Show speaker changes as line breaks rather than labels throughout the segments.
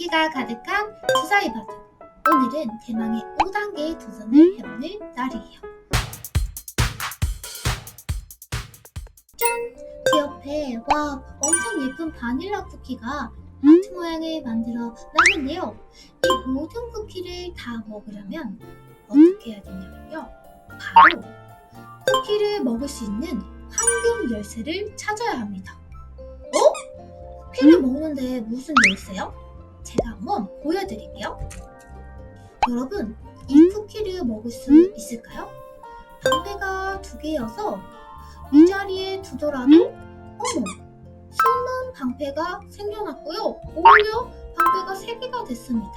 쿠키가 가득한 주사위 바둑. 오늘은 대망의 5단계 도전을 해보는 날이에요. 짠! 제 옆에 와 엄청 예쁜 바닐라 쿠키가 하트 모양을 만들어 놨는데요. 이 모든 쿠키를 다 먹으려면 어떻게 해야 되냐면요. 바로 쿠키를 먹을 수 있는 황금 열쇠를 찾아야 합니다. 어? 쿠키를 먹는데 무슨 열쇠요? 제가 한번 보여드릴게요. 여러분, 이 쿠키를 먹을 수 있을까요? 방패가 두 개여서 이 자리에 두더라도 어머, 숨은 방패가 생겨났고요. 오히려 방패가 세 개가 됐습니다.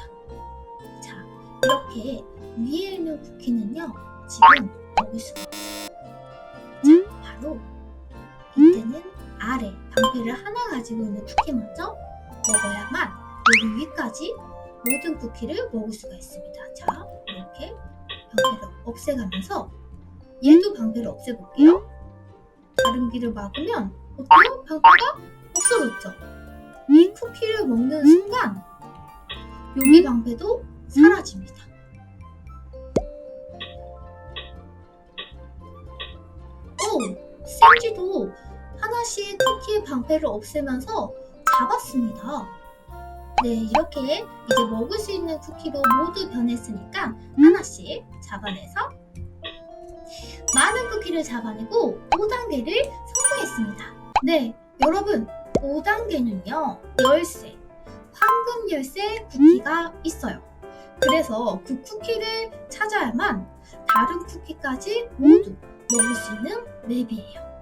자, 이렇게 위에 있는 쿠키는요, 지금 먹을 수가 없어요. 방패를 하나 가지고 있는 쿠키 먼저 먹어야만 여기 위까지 모든 쿠키를 먹을 수가 있습니다. 자, 이렇게 방패를 없애가면서 얘도 방패를 없애볼게요. 다른 길을 막으면 어때요? 방패가 없어졌죠? 이 쿠키를 먹는 순간 여기 방패도 사라집니다. 오! 센지도 하나씩 쿠키의 방패를 없애면서 잡았습니다. 네, 이렇게 이제 먹을 수 있는 쿠키로 모두 변했으니까 하나씩 잡아내서 많은 쿠키를 잡아내고 5단계를 성공했습니다. 네, 여러분, 5단계는요, 열쇠, 황금 열쇠 쿠키가 있어요. 그래서 그 쿠키를 찾아야만 다른 쿠키까지 모두 먹을 수 있는 맵이에요.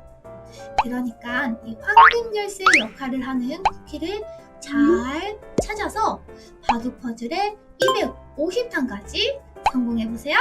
그러니까 이 황금 열쇠 역할을 하는 쿠키를 잘 찾아서 바둑 퍼즐의 250탄까지 성공해보세요.